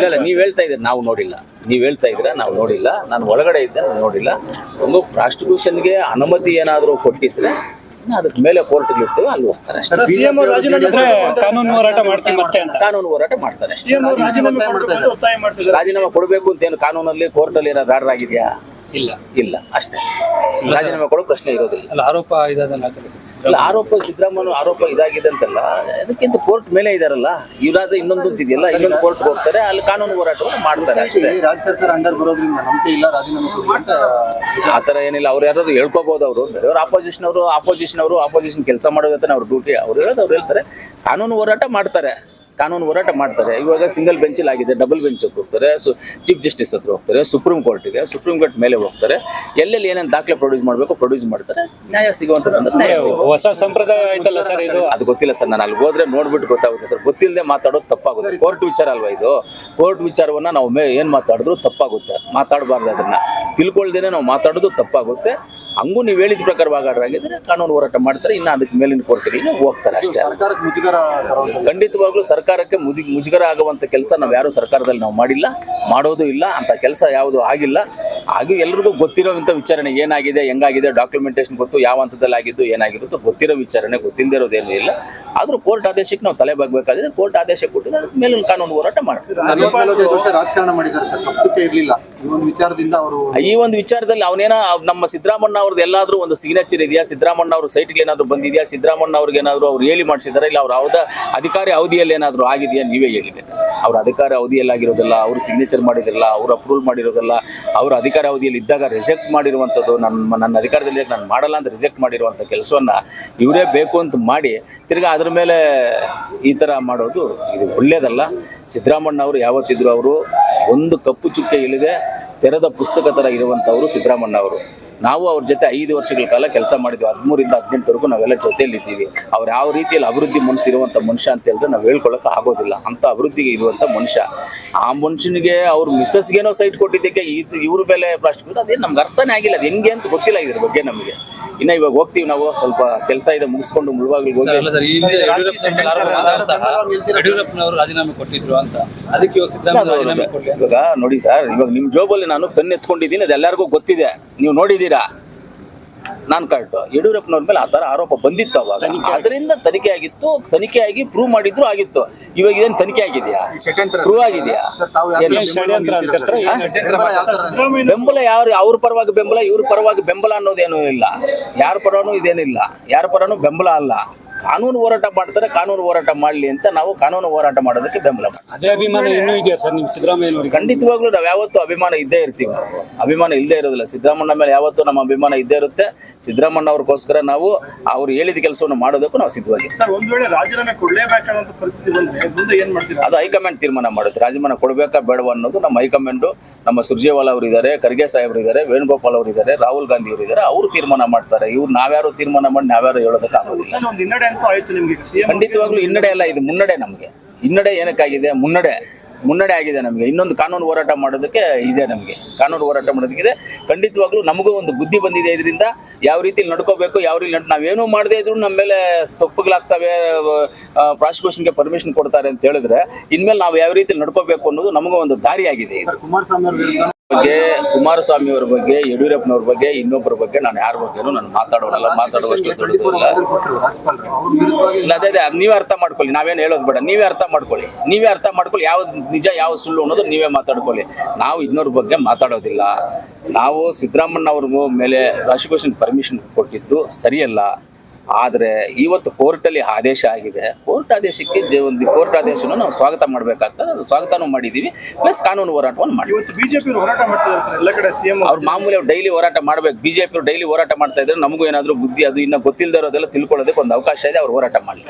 ಇಲ್ಲ ನೀವು ಹೇಳ್ತಾ ಇದ್ದೀರಿ ನಾವು ನೋಡಿಲ್ಲ. ನೀವು ಹೇಳ್ತಾ ಇದ್ದೀರಾ ನಾವು ನೋಡಿಲ್ಲ. ನಾನು ಒಳಗಡೆ ಇದ್ದೆ ನಾನು ನೋಡಿಲ್ಲ. ಒಂದು ಪ್ರಾಸ್ಟಿಟ್ಯೂಷನ್ಗೆ ಅನುಮತಿ ಏನಾದರೂ ಕೊಟ್ಟಿದ್ರೆ ಅದಕ್ಕೆ ಮೇಲೆ ಕೋರ್ಟ್ಗೆ ಇರ್ತೇವೆ ಅಲ್ಲಿ ಹೋಗ್ತಾರೆ ಕಾನೂನು ಹೋರಾಟ ಮಾಡ್ತೀವಿ ಮತ್ತೆ ಅಂತ. ಕಾನೂನು ಹೋರಾಟ ಮಾಡ್ತಾರೆ ರಾಜೀನಾಮೆ ಕೊಡ್ಬೇಕು ಅಂತ ಒತ್ತಾಯ ಮಾಡ್ತಿದ್ದಾರೆ. ರಾಜೀನಾಮೆ ಕೊಡಬೇಕು ಅಂತ ಏನು ಕಾನೂನಲ್ಲಿ ಕೋರ್ಟಲ್ಲಿ ಏನಾದ್ರು ಆರ್ಡರ್ ಆಗಿದೆಯಾ? ಇಲ್ಲ. ಇಲ್ಲ ಅಷ್ಟೇ. ರಾಜೀನಾಮೆ ಕೊಡೋ ಪ್ರಶ್ನೆ ಇರೋದಿಲ್ಲ. ಅಲ್ಲ ಆರೋಪ ಇದಾದಲ್ಲ ಅಲ್ಲ ಆರೋಪ ಸಿದ್ದರಾಮಯ್ಯ ಆರೋಪ ಇದಾಗಿದೆ ಅಂತಲ್ಲ ಅದಕ್ಕಿಂತ ಕೋರ್ಟ್ ಮೇಲೆ ಇದಾರಲ್ಲ ಇವರಾದ್ರೆ ಇನ್ನೊಂದು ಇದೆಯಲ್ಲ ಇನ್ನೊಂದು ಕೋರ್ಟ್ ಹೋಗ್ತಾರೆ ಅಲ್ಲಿ ಕಾನೂನು ಹೋರಾಟವನ್ನು ಮಾಡ್ತಾರೆ ಅಷ್ಟೇ. ರಾಜ್ಯ ಸರ್ಕಾರ ಅಂಡರ್ ಬರೋದ್ರಿಂದ ನಂಬಿಕೆ ಇಲ್ಲ ರಾಜೀನಾಮೆ ಆ ಥರ ಏನಿಲ್ಲ ಅವ್ರು ಯಾರಾದ್ರು ಹೇಳ್ಕೋಬಹುದು ಅವರು. ಬೇರೆಯವ್ರು ಆಪೋಸಿಷನ್ ಅವರು ಆಪೋಸಿಷನ್ ಅವರು ಆಪೋಸಿಷನ್ ಕೆಲಸ ಮಾಡೋದಂತ ಅವ್ರ ಡ್ಯೂಟಿ ಅವ್ರು ಹೇಳೋದು ಅವ್ರು ಹೇಳ್ತಾರೆ. ಕಾನೂನು ಹೋರಾಟ ಮಾಡ್ತಾರೆ. ಕಾನೂನು ಹೋರಾಟ ಮಾಡ್ತಾರೆ. ಇವಾಗ ಸಿಂಗಲ್ ಬೆಂಚಲ್ಲಿ ಆಗಿದೆ ಡಬಲ್ ಬೆಂಚ್ ಹೋಗ್ತಾರೆ. ಸೊ ಚೀಫ್ ಜಸ್ಟಿಸ್ ಹತ್ರ ಹೋಗ್ತಾರೆ ಸುಪ್ರೀಂ ಕೋರ್ಟಿಗೆ ಸುಪ್ರೀಂ ಕೋರ್ಟ್ ಮೇಲೆ ಹೋಗ್ತಾರೆ. ಎಲ್ಲೆಲ್ಲಿ ಏನೇನು ದಾಖಲೆ ಪ್ರೊಡ್ಯೂಸ್ ಮಾಡಬೇಕು ಪ್ರೊಡ್ಯೂಸ್ ಮಾಡ್ತಾರೆ. ನ್ಯಾಯ ಸಿಗುವಂತ ಸಂದರ್ಭ ಹೊಸ ಸಂಪ್ರದಾಯ ಆಯ್ತಲ್ಲ ಸರ್ ಇದು? ಅದು ಗೊತ್ತಿಲ್ಲ ಸರ್ ನಾನು ಅಲ್ಲಿ ಹೋದ್ರೆ ನೋಡ್ಬಿಟ್ಟು ಗೊತ್ತಾಗುತ್ತೆ ಸರ್. ಗೊತ್ತಿಲ್ಲದೆ ಮಾತಾಡೋದು ತಪ್ಪಾಗುತ್ತೆ. ಕೋರ್ಟ್ ವಿಚಾರ ಅಲ್ವಾ ಇದು? ಕೋರ್ಟ್ ವಿಚಾರವನ್ನ ನಾವು ಮೇ ಏನು ಮಾತಾಡಿದ್ರು ತಪ್ಪಾಗುತ್ತೆ. ಮಾತಾಡಬಾರ್ದು ಅದನ್ನ. ತಿಳ್ಕೊಳ್ದೇನೆ ನಾವು ಮಾತಾಡೋದು ತಪ್ಪಾಗುತ್ತೆ. ಹಂಗೂ ನೀವು ಹೇಳಿದ ಪ್ರಕಾರ ಆರ್ಡರ್ ಆಗಿದ್ರೆ ಕಾನೂನು ಹೋರಾಟ ಮಾಡ್ತಾರೆ ಇನ್ನು ಅದಕ್ಕೆ ಮೇಲಿನ ಕೋರ್ಟ್ಗಳಿಗೆ ಹೋಗ್ತಾರೆ ಅಷ್ಟೇ. ಖಂಡಿತವಾಗ್ಲೂ ಸರ್ಕಾರಕ್ಕೆ ಮುದಿ ಮುಜುಗರ ಆಗುವಂತ ಕೆಲಸ ನಾವು ಯಾರು ಸರ್ಕಾರದಲ್ಲಿ ನಾವು ಮಾಡಿಲ್ಲ ಮಾಡೋದು ಇಲ್ಲ ಅಂತ ಕೆಲಸ ಯಾವುದು ಆಗಿಲ್ಲ. ಹಾಗೂ ಎಲ್ರಿಗೂ ಗೊತ್ತಿರೋವಂಥ ವಿಚಾರಣೆ ಏನಾಗಿದೆ ಹೆಂಗಾಗಿದೆ ಡಾಕ್ಯುಮೆಂಟೇಶನ್ ಗೊತ್ತು ಯಾವ ಹಂತದಲ್ಲಿ ಆಗಿದ್ದು ಏನಾಗಿರುತ್ತೋ ಗೊತ್ತಿರೋ ವಿಚಾರಣೆ ಗೊತ್ತಿಲ್ಲದೆ ಇರೋದೇನೂ ಇಲ್ಲ. ಆದ್ರೂ ಕೋರ್ಟ್ ಆದೇಶಕ್ಕೆ ನಾವು ತಲೆ ಬಗ್ಬೇಕಾದ್ರೆ ಕೋರ್ಟ್ ಆದೇಶ ಕೊಟ್ಟಿದ್ರೆ ಅದ್ರ ಮೇಲಿನ ಕಾನೂನು ಹೋರಾಟ ಮಾಡ್ತೀವಿ. ರಾಜಕಾರಣ ಮಾಡಿದ್ದಾರೆ ವಿಚಾರದಿಂದ ಅವರು ಈ ಒಂದು ವಿಚಾರದಲ್ಲಿ ಅವನೇನ ನಮ್ಮ ಸಿದ್ದರಾಮಣ್ಣ ಅವ್ರದ್ದು ಎಲ್ಲಾದ್ರೂ ಒಂದು ಸಿಗ್ನೇಚರ್ ಇದೆಯಾ? ಸಿದ್ದರಾಮಣ್ಣ ಅವ್ರ ಸೈಟ್ಗೆ ಏನಾದ್ರು ಬಂದಿದೆಯಾ? ಸಿದ್ದರಾಮಣ್ಣ ಅವ್ರಿಗೆ ಏನಾದ್ರೂ ಅವ್ರು ಹೇಳಿ ಮಾಡಿಸಿದಾರೆ? ಇಲ್ಲ ಅವ್ರ ಅವಧ ಅಧಿಕಾರಿ ಅವಧಿಯಲ್ಲಿ ಏನಾದ್ರೂ ಆಗಿದೆಯಾ? ನೀವೇ ಹೇಳಿಬೇಕು ಅವ್ರ ಅಧಿಕಾರ ಅವಧಿಯಲ್ಲಿ ಆಗಿರೋದಿಲ್ಲ ಅವ್ರು ಸಿಗ್ನೇಚರ್ ಮಾಡಿದಿರಲ್ಲ ಅವ್ರು ಅಪ್ರೂವಲ್ ಮಾಡಿರೋದಿಲ್ಲ ಅವ್ರ ಅಧಿಕಾರ ಅವಧಿಯಲ್ಲಿ ಇದ್ದಾಗ ರಿಜೆಕ್ಟ್ ಮಾಡಿರುವಂಥದ್ದು ನನ್ನ ನನ್ನ ಅಧಿಕಾರದಲ್ಲಿ ನಾನು ಮಾಡಲ್ಲ ಅಂತ ರಿಜೆಕ್ಟ್ ಮಾಡಿರುವಂಥ ಕೆಲಸವನ್ನ ಇವರೇ ಬೇಕು ಅಂತ ಮಾಡಿ ತಿರ್ಗಾ ಅದ್ರ ಮೇಲೆ ಈ ಥರ ಮಾಡೋದು ಇದು ಒಳ್ಳೇದಲ್ಲ. ಸಿದ್ದರಾಮಣ್ಣ ಅವರು ಯಾವತ್ತಿದ್ರು ಅವರು ಒಂದು ಕಪ್ಪು ಚುಕ್ಕೆ ಇಳಿದೆ ತೆರೆದ ಪುಸ್ತಕ ಥರ ಇರುವಂಥವರು ಸಿದ್ದರಾಮಣ್ಣ ಅವರು ನಾವು ಅವ್ರ ಜೊತೆ ಐದು ವರ್ಷಗಳ ಕಾಲ ಕೆಲಸ ಮಾಡಿದ್ವಿ. ಹದಿಮೂರಿಂದ ಹದಿನೆಂಟವರೆಗೂ ನಾವೆಲ್ಲ ಜೊತೆಯಲ್ಲಿದ್ದೀವಿ. ಅವ್ರು ಯಾವ ರೀತಿಯಲ್ಲಿ ಅಭಿವೃದ್ಧಿ ಮನಸ್ಸಿರುವಂಥ ಮನುಷ್ಯ ಅಂತ ಹೇಳಿದ್ರೆ ನಾವು ಹೇಳ್ಕೊಳಕ್ಕೆ ಆಗೋದಿಲ್ಲ. ಅಂತ ಅಭಿವೃದ್ಧಿಗೆ ಇರುವಂಥ ಮನುಷ್ಯ. ಆ ಮನುಷ್ಯನಿಗೆ ಅವ್ರ ಮಿಸ್ಸಸ್ಗೇನೋ ಸೈಟ್ ಕೊಟ್ಟಿದ್ದಕ್ಕೆ ಇದು ಇವ್ರ ಮೇಲೆ ಪ್ಲಾಸ್ಟಿಕ್ ಅದೇನು ನಮ್ಗೆ ಅರ್ಥನೇ ಆಗಿಲ್ಲ. ಅದು ಹೆಂಗೆ ಅಂತ ಗೊತ್ತಿಲ್ಲ ಇದ್ರ ಬಗ್ಗೆ ನಮಗೆ. ಇನ್ನು ಇವಾಗ ಹೋಗ್ತೀವಿ ನಾವು. ಸ್ವಲ್ಪ ಕೆಲಸ ಇದೆ ಮುಗಿಸ್ಕೊಂಡು ಮುಳುವಾಗ್ಲಿಗೆ ಹೋಗಿ. ಯಡಿಯೂರಪ್ಪನವ್ರ ರಾಜೀನಾಮೆ ಕೊಟ್ಟಿದ್ರು ಅಂತ. ಅದಕ್ಕೆ ಇವಾಗ ನೋಡಿ ಸರ್ ಇವಾಗ ನಿಮ್ಮ ಜೋಬಲ್ಲಿ ನಾನು ಪೆನ್ ಎತ್ಕೊಂಡಿದ್ದೀನಿ. ಅದೆಲ್ಲರಿಗೂ ಗೊತ್ತಿದೆ. ನೀವು ನೋಡಿದ್ದೀರಾ? ನಾನ್ ಕರೆಕ್ಟ್. ಯಡಿಯೂರಪ್ಪನವ್ರ ಮೇಲೆ ಆ ಥರ ಆರೋಪ ಬಂದಿತ್ತು ಅವಾಗ. ಅದರಿಂದ ತನಿಖೆ ಆಗಿತ್ತು ತನಿಖೆ ಆಗಿ ಪ್ರೂವ್ ಮಾಡಿದ್ರು ಆಗಿತ್ತು. ಇವಾಗ ಇದೇನು ತನಿಖೆ ಆಗಿದೆಯಾ? ಪ್ರೂವ್ ಆಗಿದೆಯಾ? ಬೆಂಬಲ ಯಾರು ಅವ್ರ ಪರವಾಗಿ ಬೆಂಬಲ ಇವ್ರ ಪರವಾಗಿ ಬೆಂಬಲ ಅನ್ನೋದೇನೂ ಇಲ್ಲ. ಯಾರ ಪರನೂ ಇದೇನಿಲ್ಲ. ಯಾರ ಪರನೂ ಬೆಂಬಲ ಅಲ್ಲ. ಕಾನೂನು ಹೋರಾಟ ಮಾಡ್ತಾರೆ ಕಾನೂನು ಹೋರಾಟ ಮಾಡಲಿ ಅಂತ ನಾವು ಕಾನೂನು ಹೋರಾಟ ಮಾಡೋದಕ್ಕೆ ಬೆಂಬಲ ಮಾಡ್ತೀವಿ. ಅದೇ ಅಭಿಮಾನ ಇನ್ನೂ ಇದೆಯಾ ಸರ್ ನಿಮ್ ಸಿದ್ದರಾಮಯ್ಯನವರಿಗೆ? ಖಂಡಿತವಾಗ್ಲೂ ನಾವು ಯಾವತ್ತೂ ಅಭಿಮಾನ ಇದ್ದೇ ಇರ್ತೀವಿ. ಅಭಿಮಾನ ಇಲ್ಲದೇ ಇರೋದಿಲ್ಲ. ಸಿದ್ದರಾಮಣ್ಣ ಮೇಲೆ ಯಾವತ್ತೂ ನಮ್ಮ ಅಭಿಮಾನ ಇದ್ದೇ ಇರುತ್ತೆ. ಸಿದ್ದರಾಮಣ್ಣ ಅವ್ರಿಗೋಸ್ಕರ ನಾವು ಅವ್ರು ಹೇಳಿದ ಕೆಲಸವನ್ನು ಮಾಡೋದಕ್ಕೂ ನಾವು ಸಿದ್ಧವಾಗಿ ಸರ್ ಒಂದ್ ವೇಳೆ ರಾಜೀನಾಮೆ ಕೊಡ್ಲೇಬೇಕಾದಂತ ಪರಿಸ್ಥಿತಿ ಬಂದ್ರೆ ಮುಂದೆ ಏನ್ ಮಾಡ್ತೀರಾ? ಅದು ಹೈಕಮಾಂಡ್ ತೀರ್ಮಾನ ಮಾಡುತ್ತೆ. ರಾಜೀನಾಮೆ ಕೊಡಬೇಕಾ ಬೇಡವಾ ಅನ್ನೋದು ನಮ್ಮ ಹೈಕಮಾಂಡು ನಮ್ಮ ಸುರ್ಜೇವಾಲ ಅವರು ಇದ್ದಾರೆ ಖರ್ಗೆ ಸಾಹೇಬರು ಇದ್ದಾರೆ ವೇಣುಗೋಪಾಲ್ ಅವರು ಇದ್ದಾರೆ ರಾಹುಲ್ ಗಾಂಧಿ ಅವರು ಇದ್ದಾರೆ ಅವರು ತೀರ್ಮಾನ ಮಾಡ್ತಾರೆ. ಇವ್ರು ನಾವ್ಯಾರು ತೀರ್ಮಾನ ಮಾಡಿ ನಾವ್ಯಾರು ಹೇಳೋದಕ್ಕಾಗೋದಿಲ್ಲ ಖಂಡಿತವಾಗ್ಲೂ ಹಿನ್ನಡೆ ಅಲ್ಲ ಇದು ಮುನ್ನಡೆ ನಮಗೆ. ಹಿನ್ನಡೆ ಏನಕ್ಕಾಗಿದೆ? ಮುನ್ನಡೆ. ಮುನ್ನಡೆ ಆಗಿದೆ ನಮಗೆ. ಇನ್ನೊಂದು ಕಾನೂನು ಹೋರಾಟ ಮಾಡೋದಕ್ಕೆ ಇದೆ ನಮಗೆ. ಕಾನೂನು ಹೋರಾಟ ಮಾಡೋದಕ್ಕೆ ಇದೆ ಖಂಡಿತವಾಗ್ಲೂ ನಮಗೂ ಒಂದು ಬುದ್ಧಿ ಬಂದಿದೆ ಇದರಿಂದ. ಯಾವ ರೀತಿ ನಡ್ಕೋಬೇಕು, ಯಾವ ರೀತಿ ನಡ್- ನಾವೇನು ಮಾಡದೇ ಇದ್ರು ನಮ್ಮ ಮೇಲೆ ತಪ್ಪುಗಳಾಗ್ತವೆ ಪ್ರಾಸಿಕ್ಯೂಷನ್ಗೆ ಪರ್ಮಿಷನ್ ಕೊಡ್ತಾರೆ ಅಂತ ಹೇಳಿದ್ರೆ, ಇನ್ಮೇಲೆ ನಾವು ಯಾವ ರೀತಿ ನಡ್ಕೋಬೇಕು ಅನ್ನೋದು ನಮಗೂ ಒಂದು ದಾರಿ ಆಗಿದೆ ಬಗ್ಗೆ, ಕುಮಾರಸ್ವಾಮಿ ಅವ್ರ ಬಗ್ಗೆ, ಯಡಿಯೂರಪ್ಪನವ್ರ ಬಗ್ಗೆ ಇನ್ನೊಬ್ಬರ ಬಗ್ಗೆ ನಾನು ಯಾರ ಬಗ್ಗೆನೂ ನಾನು ಮಾತಾಡೋಲ್ಲ ಮಾತಾಡುವಷ್ಟು ಇಲ್ಲ. ಅದೇ ಅದೇ ನೀವೇ ಅರ್ಥ ಮಾಡ್ಕೊಳ್ಳಿ, ನಾವೇನು ಹೇಳೋದು ಬೇಡ, ನೀವೇ ಅರ್ಥ ಮಾಡ್ಕೊಳ್ಳಿ, ನೀವೇ ಅರ್ಥ ಮಾಡ್ಕೊಳ್ಳಿ, ಯಾವ್ದು ನಿಜ, ಯಾವ ಸುಳ್ಳು ಅನ್ನೋದು ನೀವೇ ಮಾತಾಡ್ಕೊಳ್ಳಿ. ನಾವು ಇನ್ನೊರ ಬಗ್ಗೆ ಮಾತಾಡೋದಿಲ್ಲ. ನಾವು ಸಿದ್ದರಾಮಣ್ಣ ಮೇಲೆ ಪ್ರಾಸಿಕ್ಯೂಷನ್ ಪರ್ಮಿಷನ್ ಕೊಟ್ಟಿದ್ದು ಸರಿಯಲ್ಲ. ಆದರೆ ಇವತ್ತು ಕೋರ್ಟಲ್ಲಿ ಆದೇಶ ಆಗಿದೆ. ಕೋರ್ಟ್ ಆದೇಶಕ್ಕೆ ಒಂದು ಕೋರ್ಟ್ ಆದೇಶನ ನಾವು ಸ್ವಾಗತ ಮಾಡಬೇಕಾಗ್ತದೆ ಅದು ಸ್ವಾಗತನೂ ಮಾಡಿದ್ದೀವಿ ಪ್ಲಸ್ ಕಾನೂನು ಹೋರಾಟವನ್ನು ಮಾಡಿ ಇವತ್ತು ಬಿಜೆಪಿ ಹೋರಾಟ ಸಿಎಂ ಅವ್ರು ಮಾಮೂಲಿ ಅವ್ರು ಡೈಲಿ ಹೋರಾಟ ಮಾಡ್ಬೇಕು. ಬಿಜೆಪಿ ಡೈಲಿ ಹೋರಾಟ ಮಾಡ್ತಾ ಇದ್ರೆ ನಮಗೂ ಏನಾದರೂ ಬುದ್ಧಿ ಅದು ಇನ್ನೂ ಗೊತ್ತಿಲ್ಲದೆ ಇರೋದೆಲ್ಲ ತಿಳ್ಕೊಳ್ಳೋದಕ್ಕೆ ಒಂದು ಅವಕಾಶ ಇದೆ. ಅವ್ರು ಹೋರಾಟ ಮಾಡಲಿ.